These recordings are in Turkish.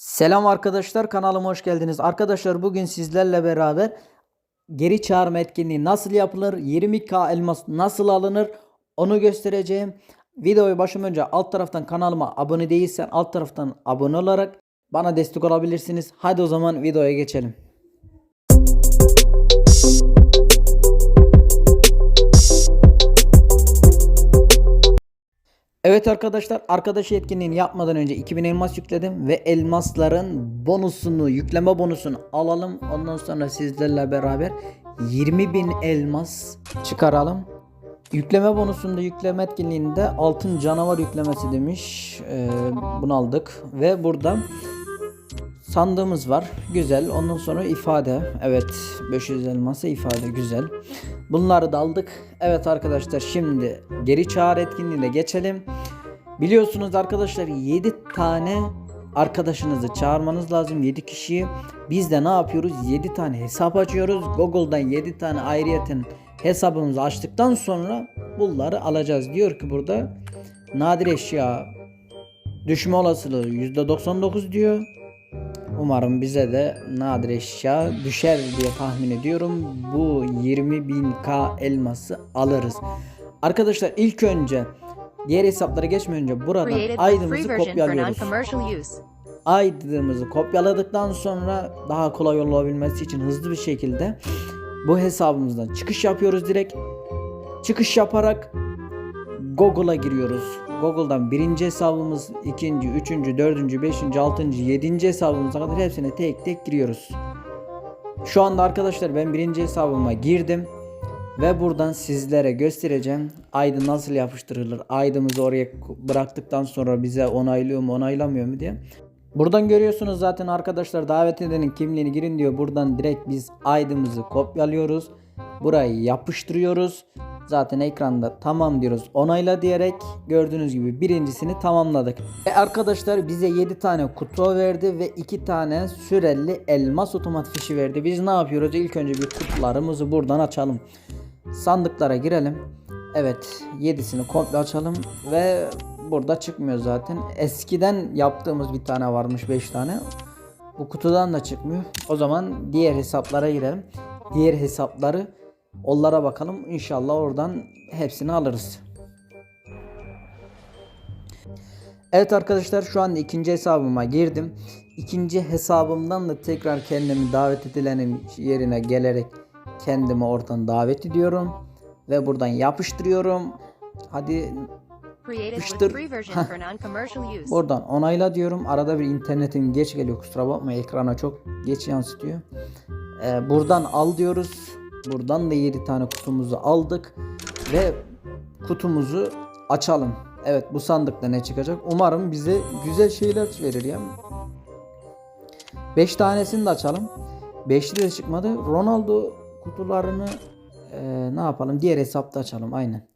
Selam arkadaşlar kanalıma hoş geldiniz. Arkadaşlar bugün sizlerle beraber geri çağırma etkinliği nasıl yapılır, 20k elmas nasıl alınır onu göstereceğim. Videoyu başım önce alt taraftan kanalıma abone değilsen alt taraftan abone olarak bana destek olabilirsiniz. Hadi o zaman videoya geçelim. Evet arkadaşlar arkadaş etkinliğini yapmadan önce 2000 elmas yükledim ve elmasların bonusunu yükleme bonusunu alalım. Ondan sonra sizlerle beraber 20.000 elmas çıkaralım. Yükleme bonusunda yükleme etkinliğinde altın canavar yüklemesi demiş. Ee, bunu aldık ve burada sandığımız var. Güzel. Ondan sonra ifade. Evet. 500 elması ifade. Güzel. Bunları da aldık. Evet arkadaşlar şimdi geri çağır etkinliğine geçelim. Biliyorsunuz arkadaşlar 7 tane arkadaşınızı çağırmanız lazım 7 kişiyi. Biz de ne yapıyoruz? 7 tane hesap açıyoruz. Google'dan 7 tane ayrıyeten hesabımızı açtıktan sonra bunları alacağız. Diyor ki burada nadir eşya düşme olasılığı %99 diyor. Umarım bize de nadir eşya düşer diye tahmin ediyorum. Bu 20.000k elması alırız. Arkadaşlar ilk önce diğer hesaplara geçmeden önce buradan aydımızı kopyalıyoruz. Aydımızı kopyaladıktan sonra daha kolay olabilmesi için hızlı bir şekilde bu hesabımızdan çıkış yapıyoruz direkt. Çıkış yaparak Google'a giriyoruz. Google'dan birinci hesabımız, ikinci, üçüncü, dördüncü, beşinci, altıncı, yedinci hesabımıza kadar hepsine tek tek giriyoruz. Şu anda arkadaşlar ben birinci hesabıma girdim. Ve buradan sizlere göstereceğim. Aydın nasıl yapıştırılır? Aydımızı oraya bıraktıktan sonra bize onaylıyor mu onaylamıyor mu diye. Buradan görüyorsunuz zaten arkadaşlar davet edenin kimliğini girin diyor. Buradan direkt biz aydımızı kopyalıyoruz. Burayı yapıştırıyoruz. Zaten ekranda tamam diyoruz onayla diyerek gördüğünüz gibi birincisini tamamladık. Ve arkadaşlar bize 7 tane kutu verdi ve 2 tane süreli elmas otomat fişi verdi. Biz ne yapıyoruz? İlk önce bir kutularımızı buradan açalım. Sandıklara girelim. Evet 7'sini komple açalım ve burada çıkmıyor zaten. Eskiden yaptığımız bir tane varmış 5 tane. Bu kutudan da çıkmıyor. O zaman diğer hesaplara girelim. Diğer hesapları onlara bakalım. İnşallah oradan hepsini alırız. Evet arkadaşlar şu anda ikinci hesabıma girdim. İkinci hesabımdan da tekrar kendimi davet edilenin yerine gelerek kendimi oradan davet ediyorum. Ve buradan yapıştırıyorum. Hadi Yapıştır. with free version for non-commercial use. Buradan onayla diyorum. Arada bir internetim geç geliyor kusura bakma ekrana çok geç yansıtıyor. Ee, buradan al diyoruz. Buradan da 7 tane kutumuzu aldık. Ve kutumuzu açalım. Evet bu sandıkta ne çıkacak? Umarım bize güzel şeyler verir ya. 5 tanesini de açalım. 5'li de çıkmadı. Ronaldo kutularını e, ne yapalım? Diğer hesapta açalım aynen.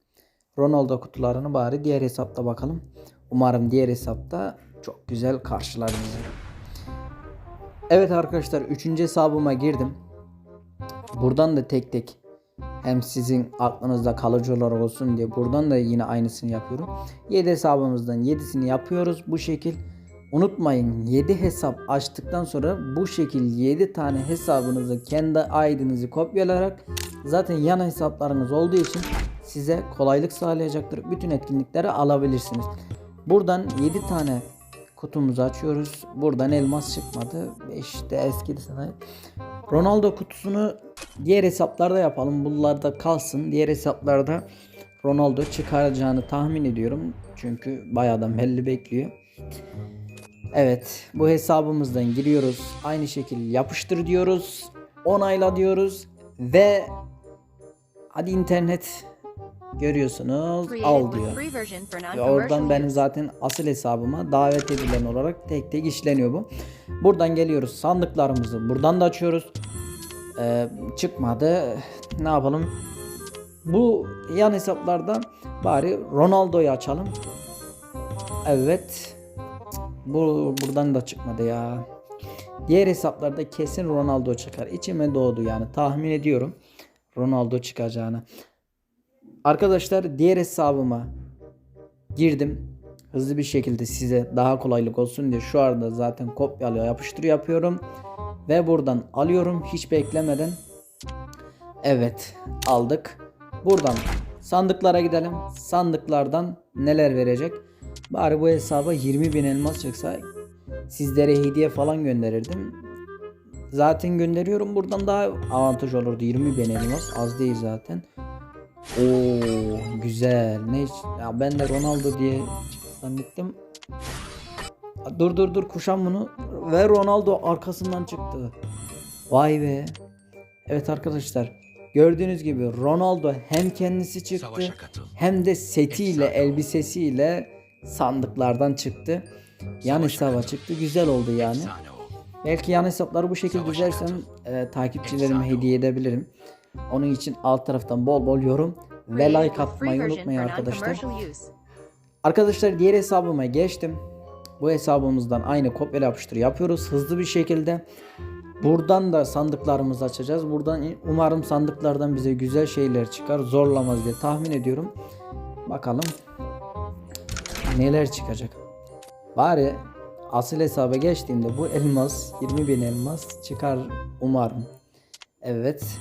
Ronaldo kutularını bari diğer hesapta bakalım. Umarım diğer hesapta çok güzel karşılar bizi. Evet arkadaşlar 3. hesabıma girdim. Buradan da tek tek hem sizin aklınızda kalıcı olarak olsun diye buradan da yine aynısını yapıyorum. 7 hesabımızdan 7'sini yapıyoruz bu şekil. Unutmayın 7 hesap açtıktan sonra bu şekil 7 tane hesabınızı kendi ID'nizi kopyalayarak zaten yan hesaplarınız olduğu için size kolaylık sağlayacaktır. Bütün etkinlikleri alabilirsiniz. Buradan 7 tane kutumuzu açıyoruz. Buradan elmas çıkmadı. 5 de eski sana. Ronaldo kutusunu diğer hesaplarda yapalım. Bunlarda kalsın. Diğer hesaplarda Ronaldo çıkaracağını tahmin ediyorum. Çünkü bayağı da belli bekliyor. Evet bu hesabımızdan giriyoruz. Aynı şekilde yapıştır diyoruz. Onayla diyoruz. Ve hadi internet görüyorsunuz al diyor. Ve oradan benim zaten asıl hesabıma davet edilen olarak tek tek işleniyor bu. Buradan geliyoruz sandıklarımızı buradan da açıyoruz. Ee, çıkmadı. Ne yapalım? Bu yan hesaplardan bari Ronaldo'yu açalım. Evet. Bu buradan da çıkmadı ya. Diğer hesaplarda kesin Ronaldo çıkar. İçime doğdu yani tahmin ediyorum Ronaldo çıkacağını. Arkadaşlar diğer hesabıma girdim. hızlı bir şekilde size daha kolaylık olsun diye şu anda zaten kopyalıyor yapıştır yapıyorum. Ve buradan alıyorum hiç beklemeden. Evet aldık. Buradan sandıklara gidelim. Sandıklardan neler verecek? Bari bu hesaba 20 bin elmas çıksa sizlere hediye falan gönderirdim. Zaten gönderiyorum buradan daha avantaj olurdu 20 bin elmas az değil zaten. Oo güzel. Ne ya ben de Ronaldo diye zannettim. Dur dur dur kuşan bunu ve Ronaldo arkasından çıktı. Vay be. Evet arkadaşlar gördüğünüz gibi Ronaldo hem kendisi çıktı hem de setiyle elbisesiyle sandıklardan çıktı. Yan hesaba çıktı. Güzel oldu yani. Belki yan hesapları bu şekilde düzersem e, takipçilerime hediye edebilirim. Onun için alt taraftan bol bol yorum ve like atmayı unutmayın arkadaşlar. Arkadaşlar diğer hesabıma geçtim. Bu hesabımızdan aynı kopyala yapıştır yapıyoruz hızlı bir şekilde. Buradan da sandıklarımızı açacağız. Buradan umarım sandıklardan bize güzel şeyler çıkar. Zorlamaz diye tahmin ediyorum. Bakalım neler çıkacak. Bari asıl hesaba geçtiğimde bu elmas 20 bin elmas çıkar umarım. Evet.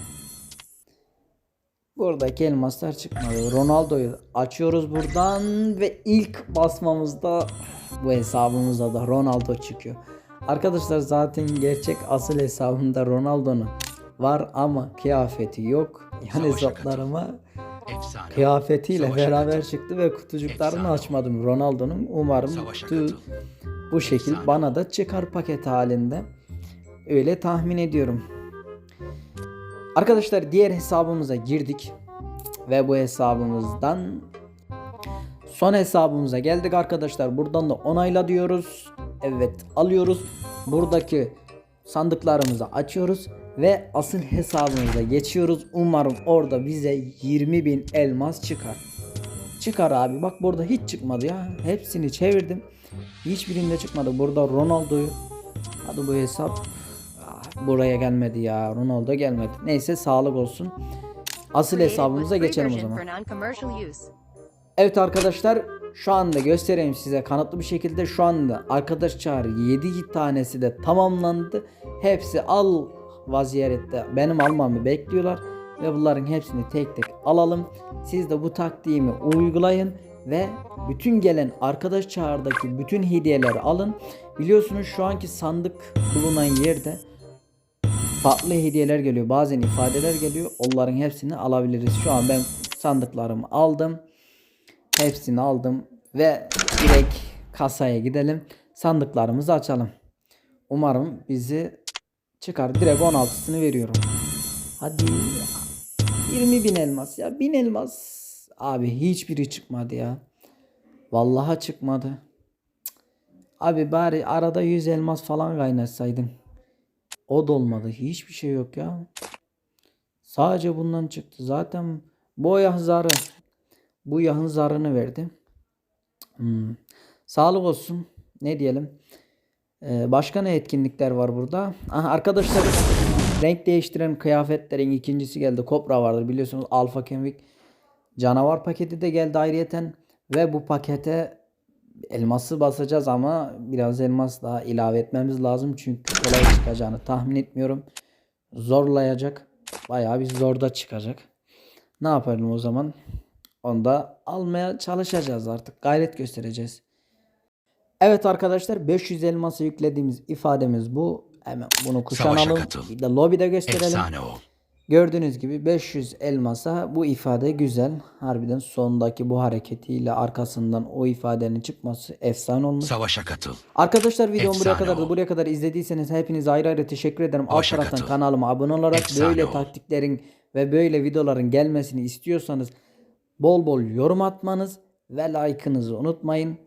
Buradaki elmaslar çıkmadı. Ronaldo'yu açıyoruz buradan ve ilk basmamızda bu hesabımızda da Ronaldo çıkıyor. Arkadaşlar zaten gerçek asıl hesabımda Ronaldo'nun var ama kıyafeti yok. Yani Savaşa hesaplarıma Efsane kıyafetiyle Savaşa beraber katıl. çıktı ve kutucuklarını Efsane açmadım Ronaldo'nun. Umarım bu şekil Efsane bana da çıkar paket halinde. Öyle tahmin ediyorum. Arkadaşlar diğer hesabımıza girdik. Ve bu hesabımızdan son hesabımıza geldik arkadaşlar. Buradan da onayla diyoruz. Evet alıyoruz. Buradaki sandıklarımızı açıyoruz. Ve asıl hesabımıza geçiyoruz. Umarım orada bize 20 bin elmas çıkar. Çıkar abi. Bak burada hiç çıkmadı ya. Hepsini çevirdim. Hiçbirinde çıkmadı. Burada Ronaldo'yu. Hadi bu hesap. Buraya gelmedi ya. Ronaldo gelmedi. Neyse sağlık olsun. Asıl hesabımıza geçelim o zaman. Evet arkadaşlar şu anda göstereyim size kanıtlı bir şekilde şu anda arkadaş çağrı 7 tanesi de tamamlandı. Hepsi al vaziyette benim almamı bekliyorlar ve bunların hepsini tek tek alalım. Siz de bu taktiğimi uygulayın ve bütün gelen arkadaş çağrıdaki bütün hediyeleri alın. Biliyorsunuz şu anki sandık bulunan yerde farklı hediyeler geliyor. Bazen ifadeler geliyor. Onların hepsini alabiliriz. Şu an ben sandıklarımı aldım. Hepsini aldım ve direkt kasaya gidelim. Sandıklarımızı açalım. Umarım bizi çıkar. Direkt 16'sını veriyorum. Hadi. 20 bin elmas ya. 1000 elmas. Abi hiçbiri çıkmadı ya. Vallahi çıkmadı. Abi bari arada 100 elmas falan kaynatsaydın. O da olmadı. Hiçbir şey yok ya. Sadece bundan çıktı. Zaten bu yahın zarı. Bu yahın zarını verdi. Hmm. Sağlık olsun. Ne diyelim. Ee, başka ne etkinlikler var burada? Aha, arkadaşlar renk değiştiren kıyafetlerin ikincisi geldi. Kopra vardır biliyorsunuz. Alfa Kemik canavar paketi de geldi ayrıyeten. Ve bu pakete elması basacağız ama biraz elmas daha ilave etmemiz lazım. Çünkü kolay çıkacağını tahmin etmiyorum. Zorlayacak. Bayağı bir zorda çıkacak. Ne yapalım o zaman? Onu da almaya çalışacağız artık. Gayret göstereceğiz. Evet arkadaşlar 500 elması yüklediğimiz ifademiz bu. Hemen bunu kuşanalım. Bir de lobide gösterelim. Efsane ol. Gördüğünüz gibi 500 elmasa bu ifade güzel. Harbiden sondaki bu hareketiyle arkasından o ifadenin çıkması efsane olmuş. Savaşa katıl. Arkadaşlar videomu buraya kadar da buraya kadar izlediyseniz hepinize ayrı ayrı teşekkür ederim. Alt Başa taraftan katıl. kanalıma abone olarak Efsane böyle ol. taktiklerin ve böyle videoların gelmesini istiyorsanız bol bol yorum atmanız ve like'ınızı unutmayın.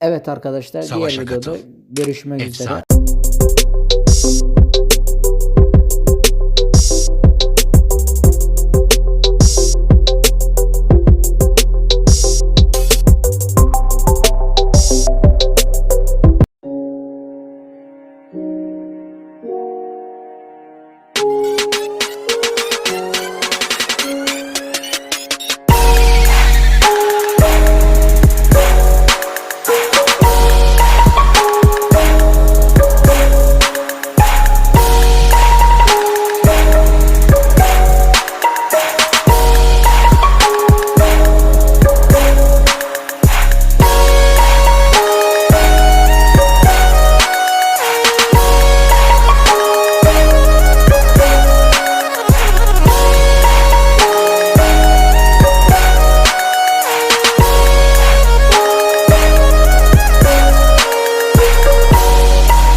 Evet arkadaşlar Savaşa diğer videoda katıl. görüşmek Efsane. üzere.